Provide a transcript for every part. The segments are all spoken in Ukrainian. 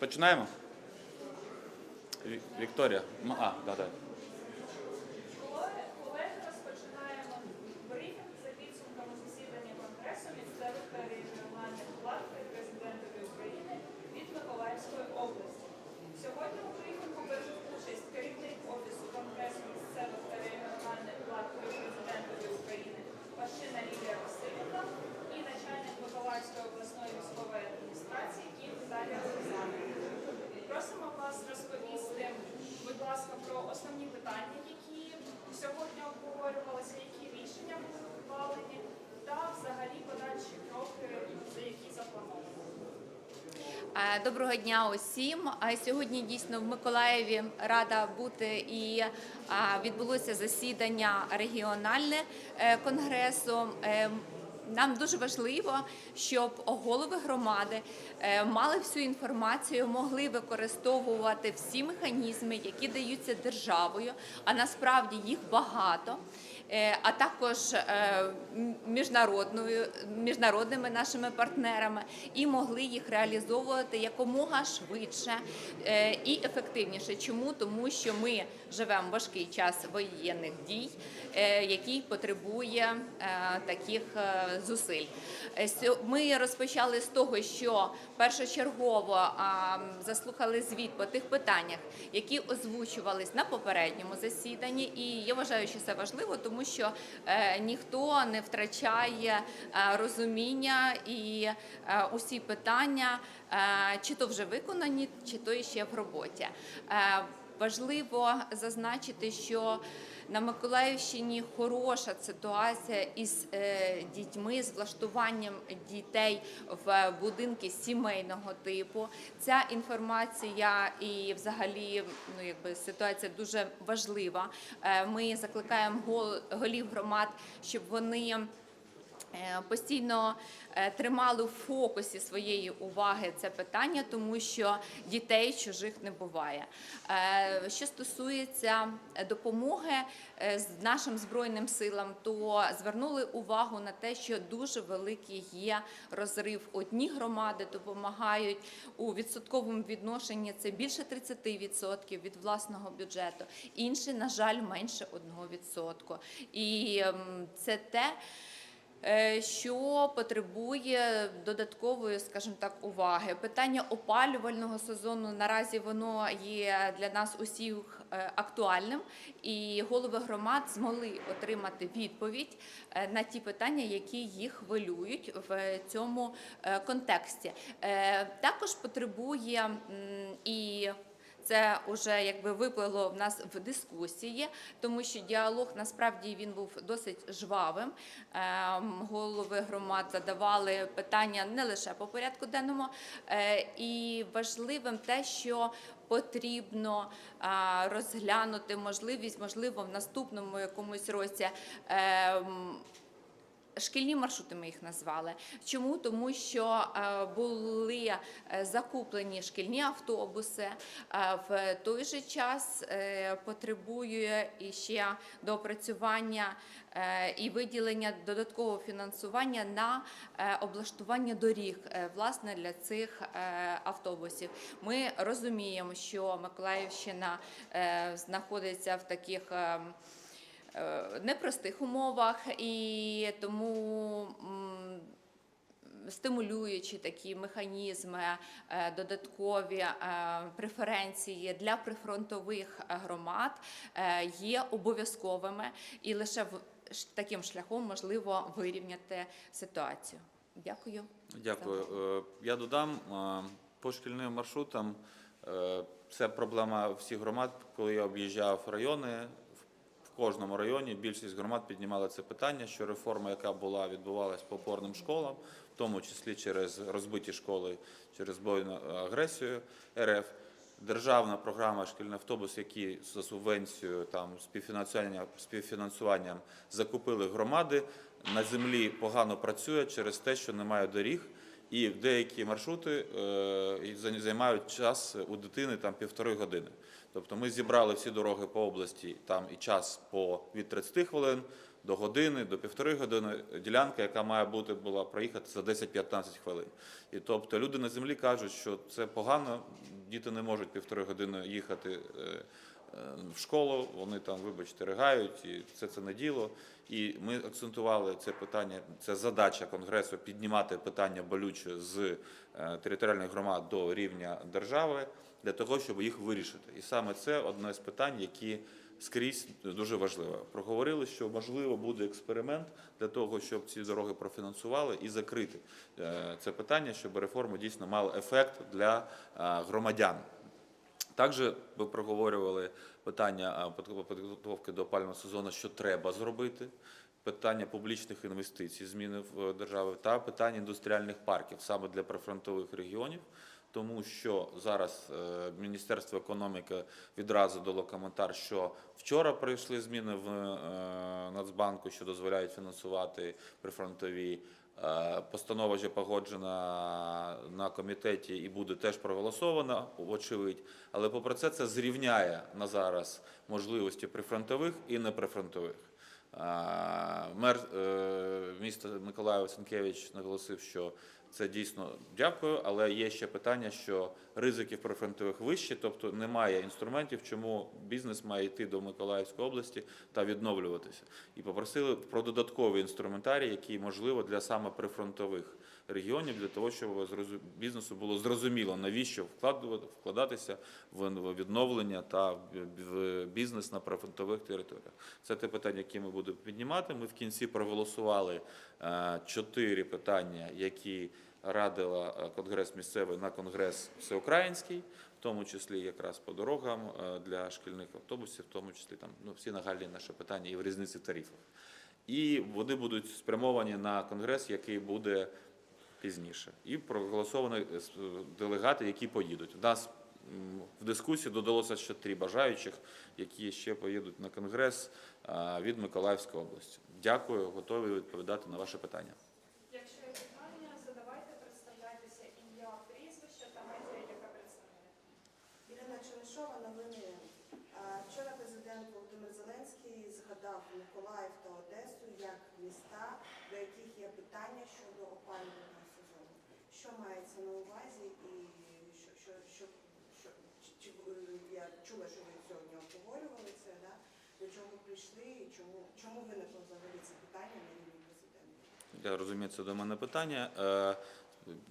Починаємо? Вікторія. А, да, да. Колеги, колеги, розпочинаємо брифінг за підсумками засідання Конгресу місцевих та регіональних влад при президентові України від Миколаївської області. Сьогодні у брифінгу беруть участь керівник Офісу Конгресу місцевих та регіональних влад при президентові України Пащина Лілія Васильівна і начальник Миколаївської обласної військової адміністрації Кім Дар'я Олександрівна. Просимо вас розповісти, будь ласка, про основні питання, які сьогодні обговорювалися, які рішення були ухвалені, та взагалі подальші кроки, за які заплановані. Е, Доброго дня усім. Сьогодні дійсно в Миколаєві рада бути і відбулося засідання регіональне е, конгресу. Е, Нам дуже важливо, щоб голови громади е, мали всю інформацію, могли використовувати всі механізми, які даються державою, а насправді їх багато. Е, а також е, міжнародною міжнародними нашими партнерами і могли їх реалізовувати якомога швидше е, і ефективніше. Чому? Тому що ми живемо важкий час воєнних дій, е, який потребує е, таких е, зусиль. Ми розпочали з того, що першочергово заслухали звіт по тих питаннях, які озвучувались на попередньому засіданні, і я вважаю, що це важливо, тому що ніхто не втрачає розуміння і усі питання, чи то вже виконані, чи то ще в роботі. Важливо зазначити, що на Миколаївщині хороша ситуація із е, дітьми, з влаштуванням дітей в будинки сімейного типу. Ця інформація і, взагалі, ну якби ситуація дуже важлива. Е, Ми закликаємо гол- голів громад, щоб вони. Е, Постійно е, тримали в фокусі своєї уваги це питання, тому що дітей чужих не буває. Е, Що стосується допомоги нашим збройним силам, то звернули увагу на те, що дуже великий є розрив. Одні громади допомагають у відсотковому відношенні це більше 30% від власного бюджету, інші, на жаль, менше 1%. І ем, це те. Е, що потребує додаткової, скажімо так, уваги. Питання опалювального сезону наразі воно є для нас усіх е, актуальним, і голови громад змогли отримати відповідь е, на ті питання, які їх хвилюють в цьому контексті. Також потребує і це вже якби виплило в нас в дискусії, тому що діалог насправді він був досить жвавим. Ем, Голови громад задавали питання не лише по порядку денному, е, і важливим те, що потрібно розглянути можливість, можливо, в наступному якомусь році. Ем, Шкільні маршрути ми їх назвали. Чому? Тому що е, були е, закуплені шкільні автобуси. е, В той же час потребує іще доопрацювання і виділення додаткового фінансування на облаштування доріг власне для цих автобусів. Ми розуміємо, що Миколаївщина знаходиться в таких. Е, непростих умовах, і тому стимулюючи такі механізми, е, додаткові е, преференції для прифронтових громад є обов'язковими, і лише таким шляхом можливо вирівняти ситуацію. Дякую. Дякую. Я додам по шкільним маршрутам. Це проблема всіх громад. Коли я об'їжджав райони, кожному районі більшість громад піднімали це питання, що реформа, яка була відбувалась по опорним школам, в тому числі через розбиті школи, через збройну агресію РФ. Державна програма шкільний автобус, які за субвенцією там співфінансуванням, співфінансуванням закупили громади, на землі погано працює через те, що немає доріг, і деякі маршрути е, займають час у дитини там півтори години. Тобто ми зібрали всі дороги по області, там і час по від 30 хвилин до години, до півтори години. Ділянка, яка має бути була проїхати за 10-15 хвилин. І тобто люди на землі кажуть, що це погано, діти не можуть півтори години їхати. е, е, В школу вони там, вибачте, ригають, і це це не діло. І ми акцентували це питання. Це задача конгресу піднімати питання болюче з е, територіальних громад до рівня держави для того, щоб їх вирішити. І саме це одне з питань, які скрізь дуже важливо. Проговорили, що можливо буде експеримент для того, щоб ці дороги профінансували і закрити е, це питання, щоб реформи дійсно мали ефект для е, громадян. Також ви проговорювали питання а, підготовки до опалювального сезону, що треба зробити, питання публічних інвестицій, зміни в е, держави та питання індустріальних парків саме для прифронтових регіонів. Тому що зараз е, Міністерство економіки відразу дало коментар, що вчора прийшли зміни в е, Нацбанку, що дозволяють фінансувати прифронтові. Е, Постанова вже погоджена на комітеті і буде теж проголосована, вочевидь. Але попри це це зрівняє на зараз можливості прифронтових і неприфронтових. Мер міста Миколаїв Сенкевич наголосив, що це дійсно дякую, але є ще питання, що ризики в прифронтових вищі, тобто немає інструментів, чому бізнес має йти до Миколаївської області та відновлюватися. І попросили про додатковий інструментарій, який можливо для саме прифронтових регіонів, для того, щоб бізнесу було зрозуміло, навіщо вкладатися в відновлення та в- бізнес на прифронтових територіях. Це те питання, яке ми будемо піднімати. Ми в кінці проголосували е, чотири питання, які радила е, конгрес місцевий на конгрес всеукраїнський, в тому числі якраз по дорогам е, для шкільних автобусів, в тому числі там ну всі нагальні наші питання і в різниці тарифів. І вони будуть спрямовані на конгрес, який буде пізніше. І проголосовані е, делегати, які поїдуть. У нас в дискусії додалося ще три бажаючих, які ще поїдуть на конгрес від Миколаївської області. Дякую, готові відповідати на ваше питання. Якщо є питання, задавайте, представляйтеся ім'я, прізвище та медіа, яка. Ірина Чернишова, новини. Вчора президент Володимир Зеленський згадав Миколаїв та Одесу як міста, до яких є питання щодо опалювального сезону. Що мається на увазі і що, що, що, що чи, чи я чула, що ви сьогодні обговорювали це, да? до чого прийшли і чому, чому виникло взагалі це питання на рівні президента? Я розумію, це до мене питання. Е,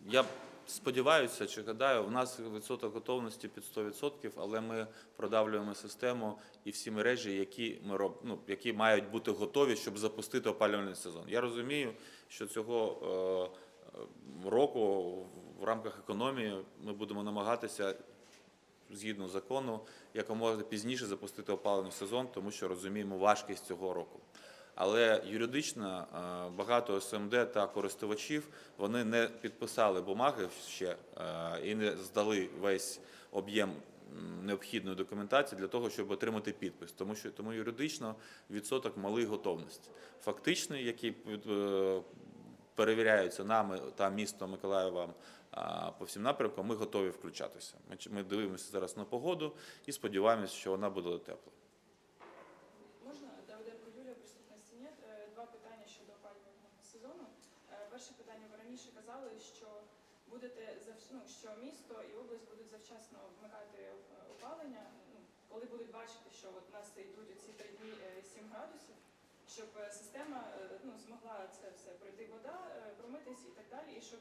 Я сподіваюся чи гадаю, в нас відсоток готовності під 100%, але ми продавлюємо систему і всі мережі, які ми роб... ну, які мають бути готові, щоб запустити опалювальний сезон. Я розумію, що цього е, е, року в рамках економії ми будемо намагатися згідно закону якомога пізніше запустити опалювальний сезон, тому що розуміємо важкість цього року. Але юридично е, багато СМД та користувачів вони не підписали бумаги ще е, і не здали весь об'єм необхідної документації для того, щоб отримати підпис. Тому що тому юридично відсоток малий готовності. Фактичний, який е, перевіряються нами та містом Миколаєвом по всім напрямкам, ми готові включатися. Ми, дивимося зараз на погоду і сподіваємося, що вона буде тепла. Можна Давиденко Юлія, присутності нет. Е, Два питання щодо опалювального сезону. Е, Перше питання ви раніше казали, що будете ну, що місто і область будуть завчасно вмикати е, опалення. Ну коли будуть бачити, що от у нас йдуть ці три дні е, 7 градусів, щоб е, система е, ну змогла це все пройти вода, е, промитись і так далі, і щоб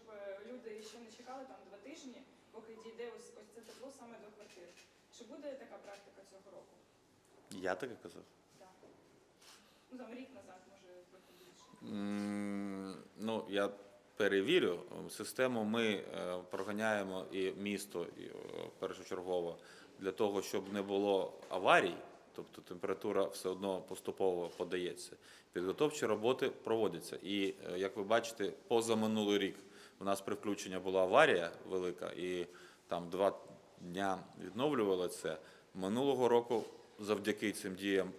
люди ще не чекали там два тижні, поки дійде ось ось це тепло саме до квартир. Чи буде така практика цього року? Я таке казав. Так. Ну, там рік назад, може, трохи більше. Ну, я перевірю. Систему ми е, проганяємо і місто і, першочергово для того, щоб не було аварій, тобто температура все одно поступово подається. Підготовчі роботи проводяться. І, е, як ви бачите, позаминулий рік у нас при включенні була аварія велика, і там два дня відновлювали це. Минулого року завдяки цим діям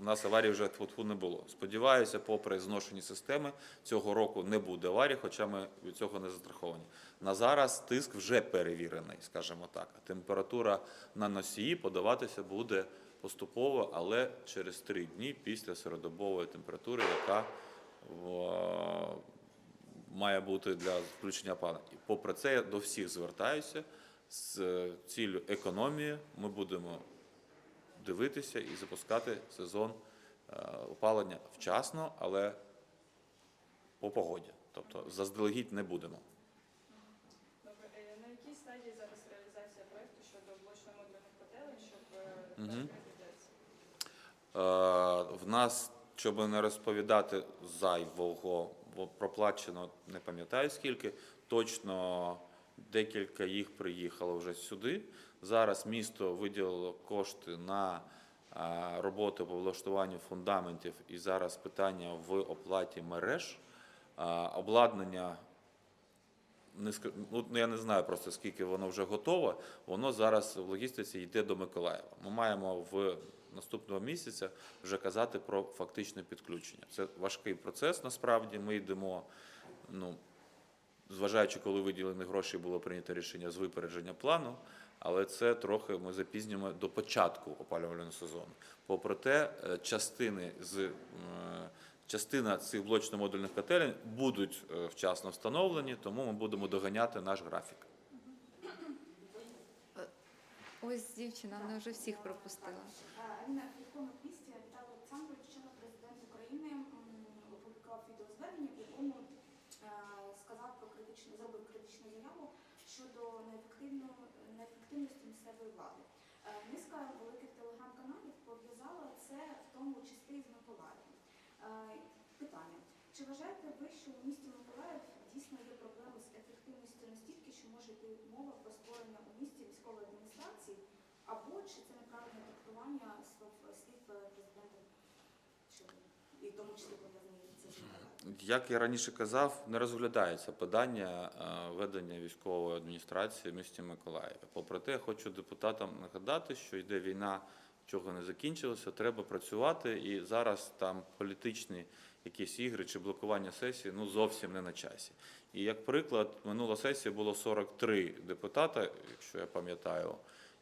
у нас аварій вже тьфу не було. Сподіваюся, попри зношені системи, цього року не буде аварій, хоча ми від цього не застраховані. На зараз тиск вже перевірений, скажімо так. Температура на носії подаватися буде поступово, але через три дні після середобової температури, яка в- має бути для включення опалення. І Попри це, я до всіх звертаюся з ціллю економії. Ми будемо дивитися і запускати сезон е, опалення вчасно, але по погоді. Тобто заздалегідь не будемо. Добре, е, на якій стадії зараз реалізація проекту щодо блочно-модульних котелень, щоб е, Мгм. так відбувається? Е, В нас, щоб не розповідати зайвого, бо проплачено не пам'ятаю скільки, точно декілька їх приїхало вже сюди. Зараз місто виділило кошти на е, роботу по влаштуванню фундаментів і зараз питання в оплаті мереж. Е, Обладнання ска- ну, я не знаю просто скільки воно вже готове. Воно зараз в логістиці йде до Миколаєва. Ми маємо в наступного місяця вже казати про фактичне підключення. Це важкий процес. Насправді ми йдемо. Ну зважаючи, коли виділені гроші, було прийнято рішення з випередження плану. Але це трохи ми запізнюємо до початку опалювального сезону. Попри те, е, частини з е, частина цих блочно-модульних котелень будуть е, вчасно встановлені, тому ми будемо доганяти наш графік. Ось дівчина, вона вже всіх пропустила. Аліна Фількова Крісті Віталій Олександрович, вчора президент України опублікував відеозвернення, в якому е, сказав про критичну, зробив критичну заяву щодо неефективності місцевої влади. Е, Низка великих телеграм-каналів пов'язала це в тому числі з Миколаєвом. Е, Питання: чи вважаєте ви, що у місті Миколаїв дійсно є проблеми з ефективністю настільки, що може йти мова про створення у місті військової адміністрації? Або чи це неправильне трактування слов слів е, президента, чи і в тому числі пов'язані це з Миколаєвом? Як я раніше казав, не розглядається питання е, ведення військової адміністрації в місті Миколаєві. Попри те, я хочу депутатам нагадати, що йде війна, чого не закінчилося, треба працювати, і зараз там політичні якісь ігри чи блокування сесії ну зовсім не на часі. І як приклад, минула сесія було 43 депутата, якщо я пам'ятаю,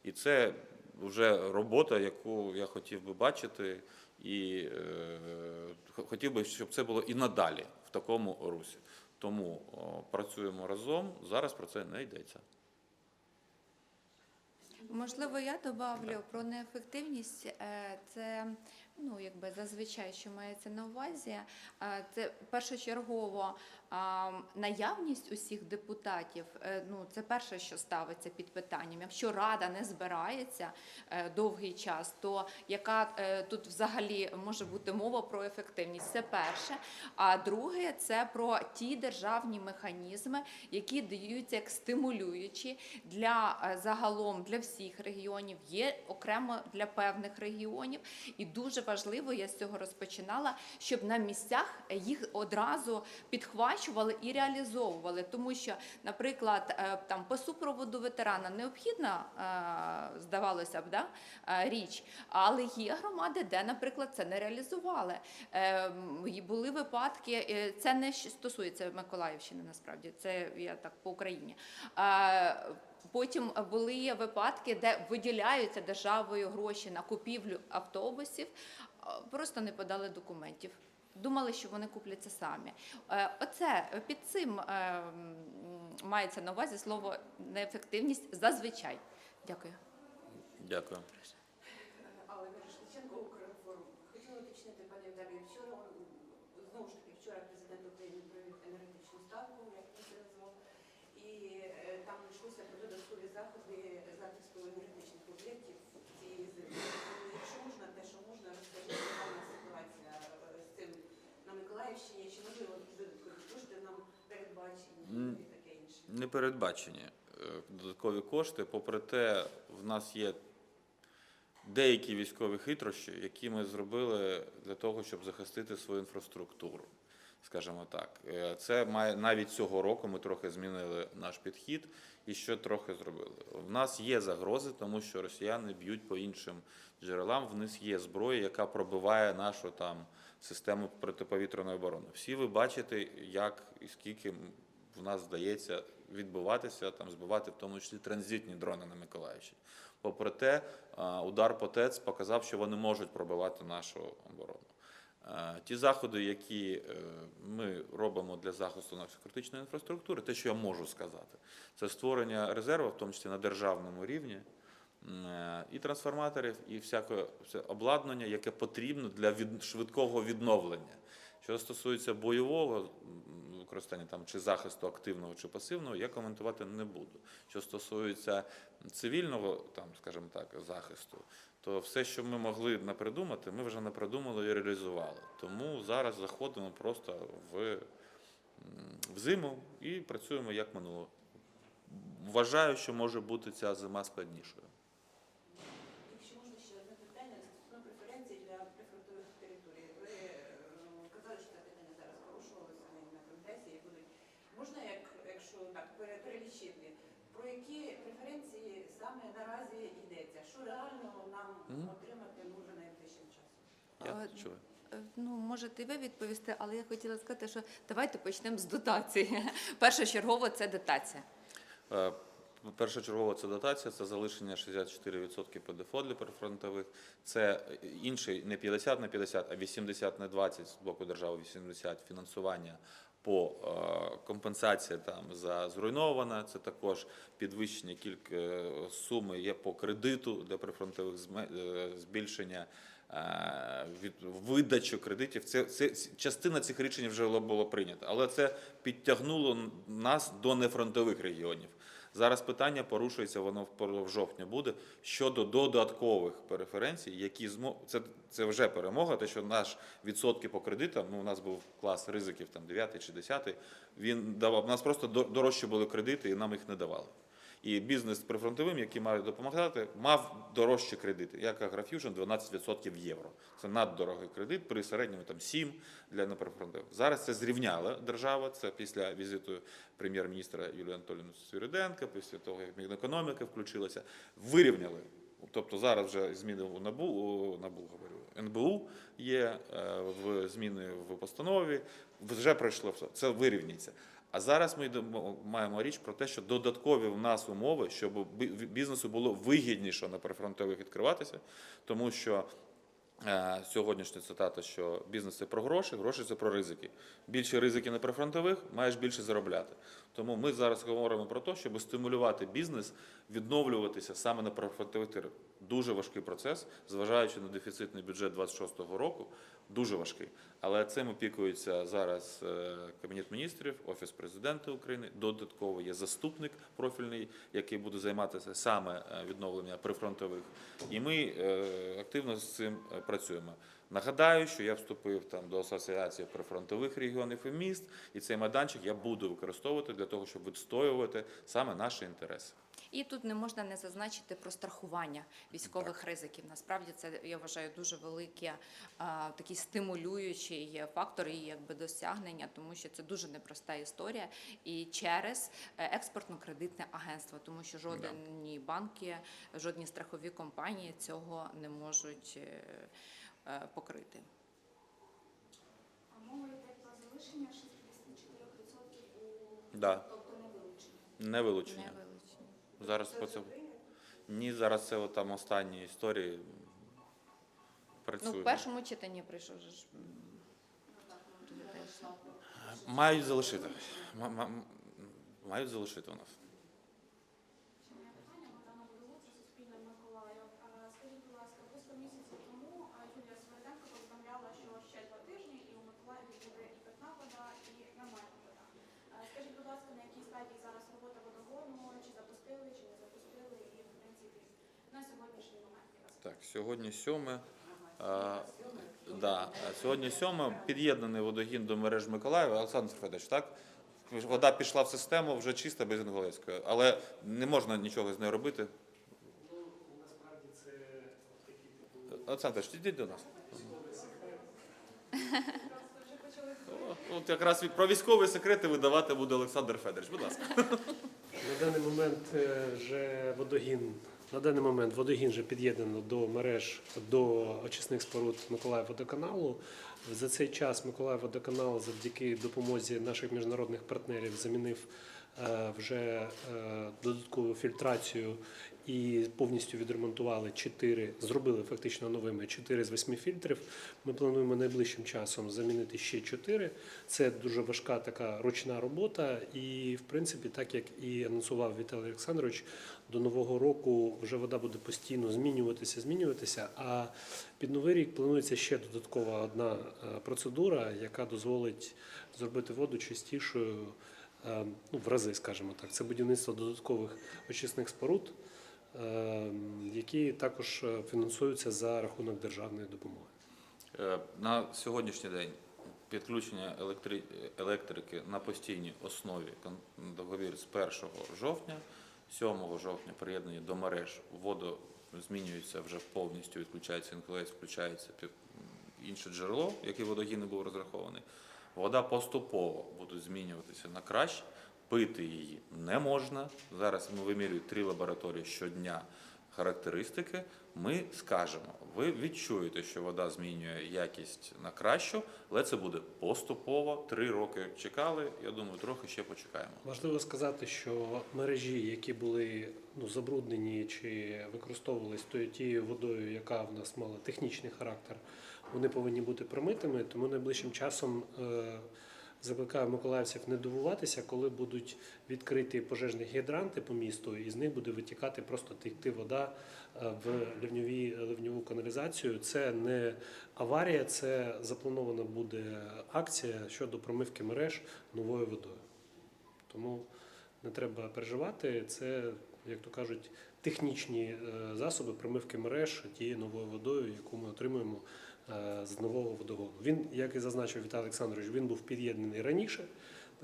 і це вже робота, яку я хотів би бачити, і е, хотів би, щоб це було і надалі в такому русі. Тому працюємо разом. Зараз про це не йдеться. Можливо, я добавлю про неефективність. Е, Це ну якби зазвичай, що мається на увазі. Е, Це першочергово наявність усіх депутатів. е, Ну це перше, що ставиться під питанням. Якщо рада не збирається е, довгий час, то яка е, тут взагалі може бути мова про ефективність? Це перше. А друге, це про ті державні механізми, які даються як стимулюючі для загалом для всіх регіонів, є окремо для певних регіонів. І дуже важливо, я з цього розпочинала, щоб на місцях їх одразу підхвачували і реалізовували. Тому що, наприклад, е, там по супроводу ветерана необхідна, е, здавалося б, да, е, річ, але є громади, де, наприклад, це не реалізували. Були випадки, це не стосується Миколаївщини, насправді це я так по Україні. Потім були випадки, де виділяються державою гроші на купівлю автобусів, просто не подали документів. Думали, що вони купляться самі. Е, Оце під цим е, мається на увазі слово неефективність зазвичай. Дякую. Дякую. Але Мірошниченко Укрінформ. Хотіла уточнити, пані Віталію, вчора, знову ж таки, вчора президент України провів енергетичну ставку, як він це назвав, і е, там йшлося про додаткові заходи захисту енергетичних об'єктів цієї зими. Тому, Якщо можна, те, що можна, розкажіть, яка у нас ситуація е, з цим на Миколаївщині, чи можливо якісь додаткові кошти нам передбачені М. і таке інше. Не передбачені е, додаткові кошти. Попри те, в нас є деякі військові хитрощі, які ми зробили для того, щоб захистити свою інфраструктуру. Скажімо так, Е, це має навіть цього року. Ми трохи змінили наш підхід і що трохи зробили. В нас є загрози, тому що росіяни б'ють по іншим джерелам. В них є зброя, яка пробиває нашу там систему протиповітряної оборони. Всі ви бачите, як і скільки в нас вдається відбуватися, там збивати в тому числі транзитні дрони на Миколаївщині. Попри те, удар по ТЕЦ показав, що вони можуть пробивати нашу оборону. Е, Ті заходи, які е, ми робимо для захисту нашої критичної інфраструктури, те, що я можу сказати, це створення резерву, в тому числі на державному рівні, е, і трансформаторів, і всяке обладнання, яке потрібно для швидкого відновлення. Що стосується бойового використання там чи захисту активного чи пасивного, я коментувати не буду. Що стосується цивільного, там, скажімо так, захисту, то все, що ми могли напридумати, ми вже напридумали і реалізували. Тому зараз заходимо просто в, в зиму і працюємо як минуло. Вважаю, що може бути ця зима складнішою. Якщо можна ще одне питання стосовно преференцій для прифронтових територій. Ви е, казали, що це питання зараз порушувалося на на конгресі і будуть. Можна, як, якщо так пере- перелічити, про які преференції саме наразі йдеться? Що реально нам отримати може найближчим часом? Я чую. Е, Ну, можете і ви відповісти, але я хотіла сказати, що давайте почнемо з дотації. Першочергово це дотація. Е, Першочергова це дотація, це залишення 64% ПДФО для прифронтових. Це інший не 50 на 50, а 80 на 20 з боку держави, 80 фінансування по е, компенсації там за зруйноване. Це також підвищення кілька е, суми є по кредиту для прифронтових е, збільшення. Від видачу кредитів це, це частина цих рішень вже було прийнято, але це підтягнуло нас до нефронтових регіонів. Зараз питання порушується, воно в жовтні буде щодо додаткових преференцій, які змо... це, це вже перемога. Те, що наш відсотки по кредитам, ну у нас був клас ризиків там 9 чи 10, він давав. У нас просто до- дорожчі були кредити, і нам їх не давали. І бізнес прифронтовим, який має допомагати, мав дорожчі кредити. Як Агрофьюжн 12% євро. Це наддорогий кредит при середньому там 7 для неприфронтових. Зараз це зрівняла держава. Це після візиту прем'єр-міністра Юлії Анатолійовни Свириденка, після того, як Мінекономіка включилася, вирівняли. Тобто зараз вже зміни у НАБУ, НАБУ говорю, НБУ є е, в зміни в постанові, вже пройшло все. Це вирівняється. А зараз ми маємо річ про те, що додаткові в нас умови, щоб бізнесу було вигідніше на прифронтових відкриватися, тому що е, сьогоднішня цитата, що бізнес це про гроші, гроші це про ризики. Більше ризики на прифронтових, маєш більше заробляти. Тому ми зараз говоримо про те, щоб стимулювати бізнес відновлюватися саме на прифронтових територіях. Дуже важкий процес, зважаючи на дефіцитний бюджет 26-го року, дуже важкий. Але цим опікується зараз е, Кабінет міністрів, Офіс президента України. Додатково є заступник профільний, який буде займатися саме е, відновленням прифронтових. І ми е, активно з цим працюємо. Нагадаю, що я вступив там до асоціації прифронтових регіонів і міст, і цей майданчик я буду використовувати для того, щоб відстоювати саме наші інтереси. І тут не можна не зазначити про страхування військових ризиків. Насправді це я вважаю дуже великий а, такий стимулюючий фактор і якби досягнення, тому що це дуже непроста історія. І через е, експортно-кредитне агентство, тому що жодні банки, жодні страхові компанії цього не можуть е, покрити. А мова йде про залишення 64% у Да. тобто не вилучення. Не вилучення. Не вилучені. Зараз по цьому. Ні, зараз це от там останні історії. Ну, Працюємо. в першому читанні прийшов же ж. дуже теж. Мають залишити. Мають залишити у нас. Ще моє питання, Богдана Водовод, це Суспільне Миколаїв. А, Скажіть, будь ласка, близько місяця тому а, Юлія Свириденко повідомляла, що ще два тижні і у Миколаєві буде і питна вода, і нормальна вода. А, Скажіть, будь ласка, на якій стадії зараз робота водогону, чи запустили, чи не запустили, і в принципі на сьогоднішній момент Так, сьогодні сьоме. А, да, сьогодні сьоме під'єднаний водогін до мереж Миколаєва. Олександр Федорович, так? Вода пішла в систему вже чиста без Інгулецької, але не можна нічого з нею робити. Ну, насправді це такі типу Олександр Федорович, йдіть до нас. військовий секрет. Вже почали О, От якраз про військові секрети видавати буде Олександр Федорович. Будь ласка. На даний момент е, вже водогін На даний момент водогін вже під'єднано до мереж до очисних споруд Миколаївводоканалу. За цей час Миколаївводоканал завдяки допомозі наших міжнародних партнерів замінив вже е, додаткову фільтрацію і повністю відремонтували 4, зробили фактично новими 4 з 8 фільтрів. Ми плануємо найближчим часом замінити ще 4. Це дуже важка така ручна робота. І, в принципі, так як і анонсував Віталій Олександрович, до нового року вже вода буде постійно змінюватися, змінюватися. А під новий рік планується ще додаткова одна е, процедура, яка дозволить зробити воду чистішою е, ну, в рази, скажімо так. Це будівництво додаткових очисних споруд, е, які також е, фінансуються за рахунок державної допомоги. Е, На сьогоднішній день підключення електри- електрики на постійній основі договір з 1 жовтня, 7 жовтня приєднані до мереж, воду змінюється вже повністю, відключається інколець, включається інше джерело, яке водогін був розрахований. Вода поступово буде змінюватися на краще, пити її не можна. Зараз ми вимірюємо три лабораторії щодня характеристики. Ми скажемо, ви відчуєте, що вода змінює якість на кращу, але це буде поступово. Три роки чекали. Я думаю, трохи ще почекаємо. Важливо сказати, що мережі, які були ну, забруднені чи використовувались тією водою, яка в нас мала технічний характер, вони повинні бути промитими. Тому найближчим часом е, закликаю миколаївців не дивуватися, коли будуть відкриті пожежні гідранти по місту, і з них буде витікати просто текти вода е, в ливньові, ливньову каналізацію. Це не аварія, це запланована буде акція щодо промивки мереж новою водою. Тому не треба переживати. Це, як то кажуть, технічні е, засоби промивки мереж тією новою водою, яку ми отримуємо з нового водогону. Він, як і зазначив Віталій Олександрович, він був під'єднаний раніше.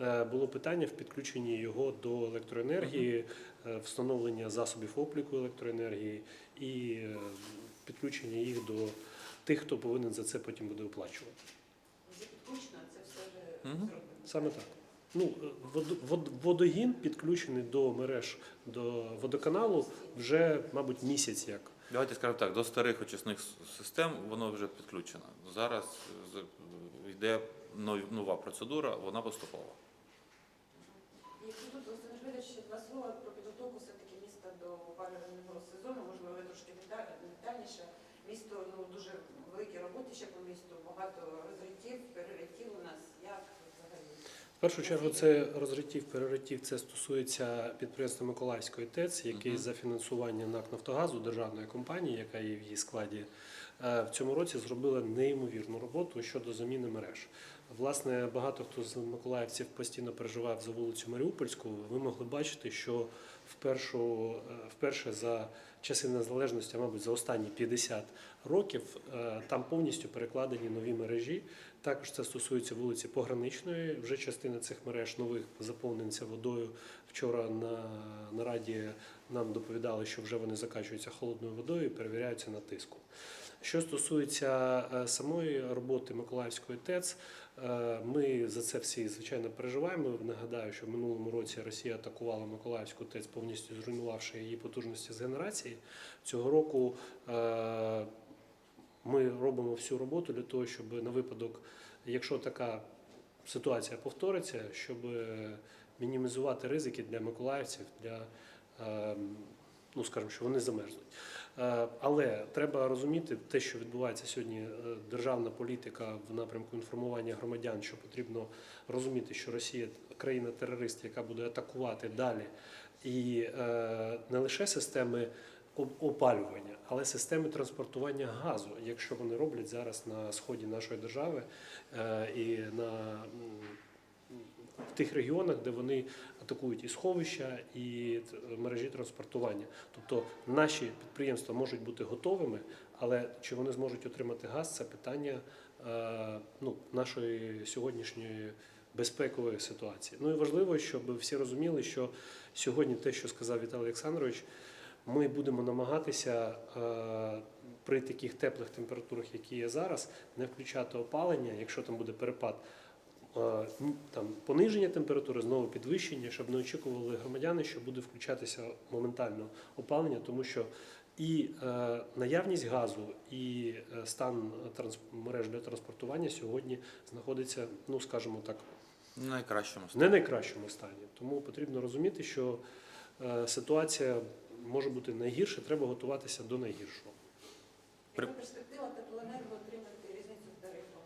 Е, Було питання в підключенні його до електроенергії, е, встановлення засобів обліку електроенергії і е, підключення їх до тих, хто повинен за це потім буде оплачувати. Вже підключено, це все зроблено. Саме так. Ну, е, вод- вод- водогін підключений до мереж до водоканалу вже, мабуть, місяць як. Давайте скажемо так, до старих очисних систем воно вже підключено. Зараз йде нова процедура, вона поступова. Якщо тут Федорович, ще два слова про підготовку все-таки міста до опалювального сезону, можливо, ви трошки детальніше. Місто ну дуже великі роботи ще по місту, багато розриттів, перериттів у нас. Як взагалі? В першу чергу це розриттів, перериттів. Це стосується підприємства Миколаївської ТЕЦ, який Мгм. за фінансування НАК Нафтогазу, державної компанії, яка є в її складі, е, в цьому році зробила неймовірну роботу щодо заміни мереж. Власне, багато хто з миколаївців постійно переживав за вулицю Маріупольську. Ви могли бачити, що впершу, е, вперше за часи незалежності, мабуть, за останні 50 років, е, там повністю перекладені нові мережі. Також це стосується вулиці Пограничної. Вже частина цих мереж нових заповниться водою. Вчора на нараді нам доповідали, що вже вони закачуються холодною водою і перевіряються на тиску. Що стосується е, самої роботи Миколаївської ТЕЦ, е, ми за це всі звичайно переживаємо. Нагадаю, що в минулому році Росія атакувала Миколаївську ТЕЦ, повністю зруйнувавши її потужності з генерації. Цього року е, ми робимо всю роботу для того, щоб на випадок, якщо така ситуація повториться, щоб е, мінімізувати ризики для миколаївців, для е, ну скажімо, що вони замерзнуть. Е, Але треба розуміти те, що відбувається сьогодні, державна політика в напрямку інформування громадян, що потрібно розуміти, що Росія країна-терорист, яка буде атакувати далі, і не лише системи опалювання, але системи транспортування газу, якщо вони роблять зараз на сході нашої держави е, і на в тих регіонах, де вони атакують і сховища, і мережі транспортування. Тобто наші підприємства можуть бути готовими, але чи вони зможуть отримати газ, це питання е, ну, нашої сьогоднішньої безпекової ситуації. Ну і важливо, щоб всі розуміли, що сьогодні те, що сказав Віталій Олександрович, ми будемо намагатися е, при таких теплих температурах, які є зараз, не включати опалення, якщо там буде перепад е, там пониження температури, знову підвищення, щоб не очікували громадяни, що буде включатися моментально опалення, тому що і е, наявність газу, і е, стан транс- мереж для транспортування сьогодні знаходиться, ну скажімо так, В найкращому в не найкращому стані. Тому потрібно розуміти, що е, ситуація може бути найгірша, треба готуватися до найгіршого. Яка перспектива теплоенерго отримати різницю в тарифах?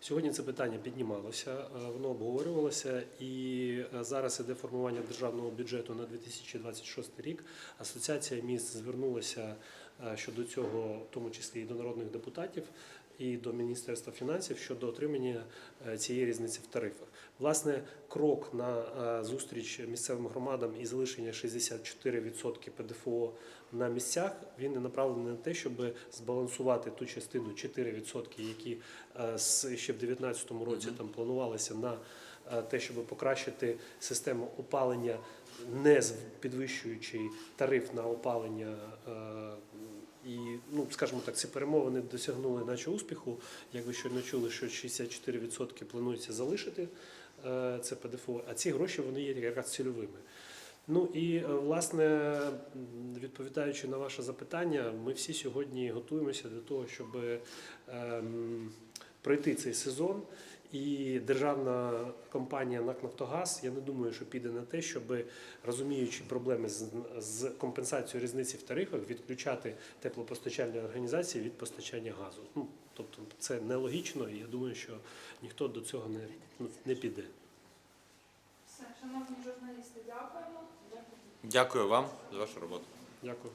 Сьогодні це питання піднімалося, е, воно обговорювалося, і е, зараз іде формування державного бюджету на 2026 рік. Асоціація міст звернулася е, щодо цього, в тому числі і до народних депутатів, і до Міністерства фінансів щодо отримання е, цієї різниці в тарифах. Власне, крок на е, зустріч місцевим громадам і залишення 64% ПДФО на місцях він не направлений на те, щоб збалансувати ту частину 4%, які е, ще в 2019 році там планувалися на те, щоб покращити систему опалення, не з- підвищуючи тариф на опалення. І, ну, скажімо так, ці перемовини досягнули наче успіху. Як ви щойно чули, що 64% планується залишити е, це ПДФО, а ці гроші вони є якраз цільовими. Ну і е, власне, відповідаючи на ваше запитання, ми всі сьогодні готуємося для того, щоб ем, пройти цей сезон. І державна компанія НАК «Нафтогаз», я не думаю, що піде на те, щоб розуміючи проблеми з, з компенсацією різниці в тарифах, відключати теплопостачальні організації від постачання газу. Ну тобто це нелогічно, і я думаю, що ніхто до цього не, ну, не піде. Все, шановні журналісти, дякуємо. Дякую вам за вашу роботу. Дякую.